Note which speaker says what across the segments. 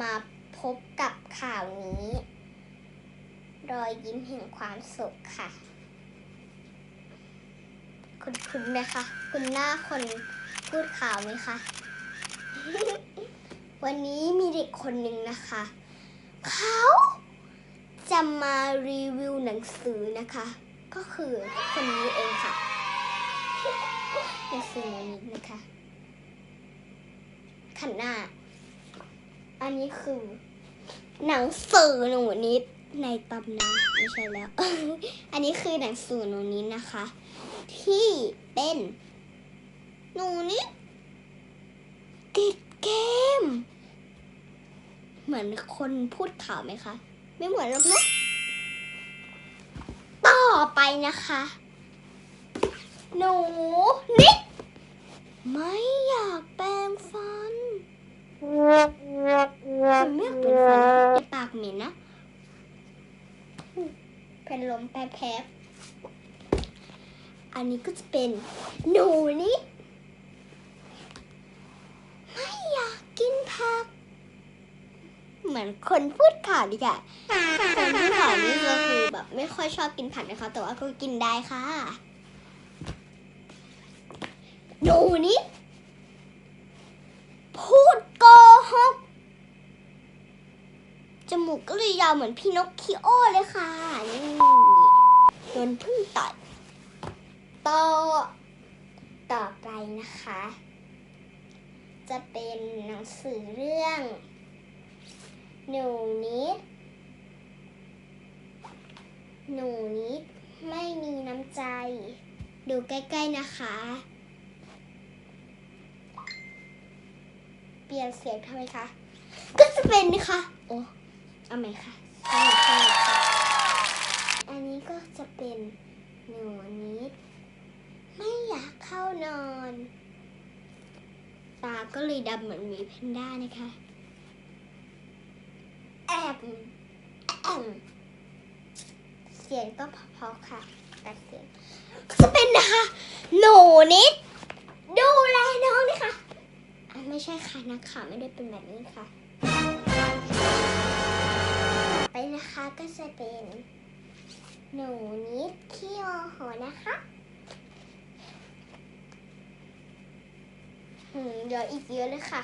Speaker 1: มาพบกับข่าวนี้ รอยยิ้มแห่งความสุขค่ะ คุณคุณไหมคะ คุณหน้าคนพูดข่าวไหมคะ วันนี้มีเด็กคนหนึ่งนะคะ เขาจะมารีวิวหนังสือนะคะ ก็คือคนนี้เองค่ะหนังสือนี้นะคะขันหน้า อันนี้คือ หนังสือหนูนิดในตำนานไม่ใช่แล้ว อันนี้คือหนังสือหนูนิดนะคะ ที่เป็นหนูนิดติดเกม เหมือนคนพูดข่าวไหมคะ ไม่เหมือนหรอกเนะต่อไปนะคะ หนูนิดไม่อยากแปรงฟัน ฉันไม่อยากแปรงฟันในปากเหม็นนะเป็นลมแป๊บๆอันนี้ก็จะเป็นหนูนิดไม่อยากกินผัก เหมือนคนพูดข่าวดีค่ะคนพูดข่าวนี่ก็คือแบบไม่ค่อยชอบกินผักนะคะ แต่ว่าก็กินได้ค่ะหนูนี่พูด หกจมูกก็เลยยาวเหมือนพี่นกคิโอเลยค่ะ นี่โดนพึ่งต่อยต่อต่อไปนะคะ จะเป็นหนังสือเรื่องหนูนิด หนูนิดไม่มีน้ำใจ ดูใกล้ ๆ นะคะ ปลี่ยนเสียงทำไมคะ ก็จะเป็นนะคะโอ้เอาไหมคะอันนี้ก็จะเป็นหนูนิด ไม่อยากเข้านอน ตาก็เลยดำเหมือนหมีแพนด้านะคะแอบแอบเสียงต้องเพอๆค่ะแต่เสียงก็จะเป็นนะคะ หนูนิด ดูแลน้องนี่ค่ะ ใช่ค่ะนักข่าวไม่ได้เป็นแบบนี้ค่ะ ไปนะคะก็จะเป็นหนูนิดขี้โมโหนะคะอืมเดี๋ยวอีกเยอะเลยค่ะ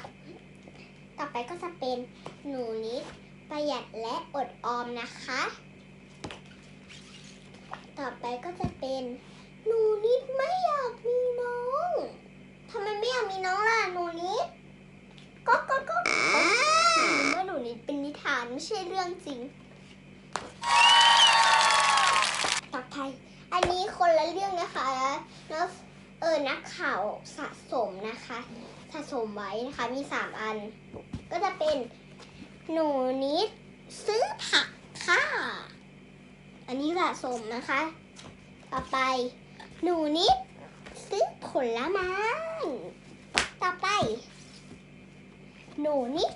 Speaker 1: ต่อไปก็จะเป็นหนูนิดประหยัดและอดออมนะคะ ต่อไปก็จะเป็นหนูนิดไม่อยากมีน้องทำไมไม่อยากมีน้องล่ะหนูนิด ก็ก็ก็อ๋อหนูว่าหนูนิดเป็นนิทาน ไม่ใช่เรื่องจริงต่อไปอันนี้คนละเรื่องนะคะแล้วเออนักข่าวสะสมนะคะ สะสมไว้นะคะมีสามอัน ก็จะเป็นหนูนิดซื้อผักค่ะ อันนี้สะสมนะคะ ต่อไป หนูนิดซื้อผลไม้ ต่อไป หนูนิด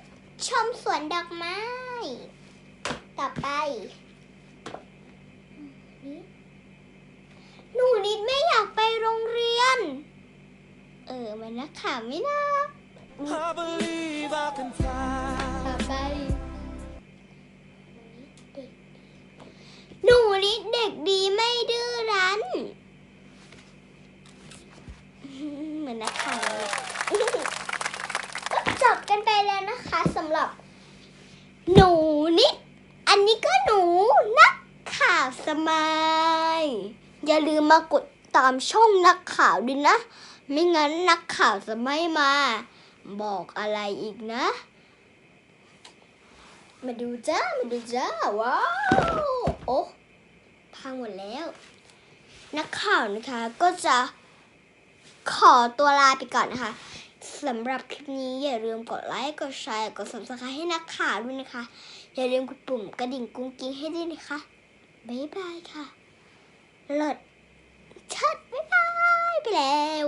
Speaker 1: ชมสวนดอกไม้ ต่อไปหนูนิดไม่อยากไปโรงเรียน เออ มันนักข่าวไม่น่า
Speaker 2: I believe I can fly.
Speaker 1: ต่อไปหนูนิดเด็กดีไม่ดื้อรั้น เหมือนนักข่าวเลยก็จบกันไปแล้วนะคะสำหรับ หนูนิดอันนี้ก็หนูนักข่าวสมายอย่าลืมมากดตามช่องนักข่าวด้วยนะ ไม่งั้นนักข่าวจะไม่มา บอกอะไรอีกนะ มาดูจ้า มาดูจ้า ว้าว โอ้พังหมดแล้ว นักข่าวนะคะก็จะขอตัวลาไปก่อนนะคะ สำหรับคลิปนี้อย่าลืมกดไลค์ กดแชร์ กด subscribe ให้นักข่าวด้วยนะคะ อย่าลืมกดปุ่มกระดิ่งกุ้งกิ้งให้ด้วยนะคะ บ๊ายบายค่ะเลิศชัดบ๊ายบายไปแล้ว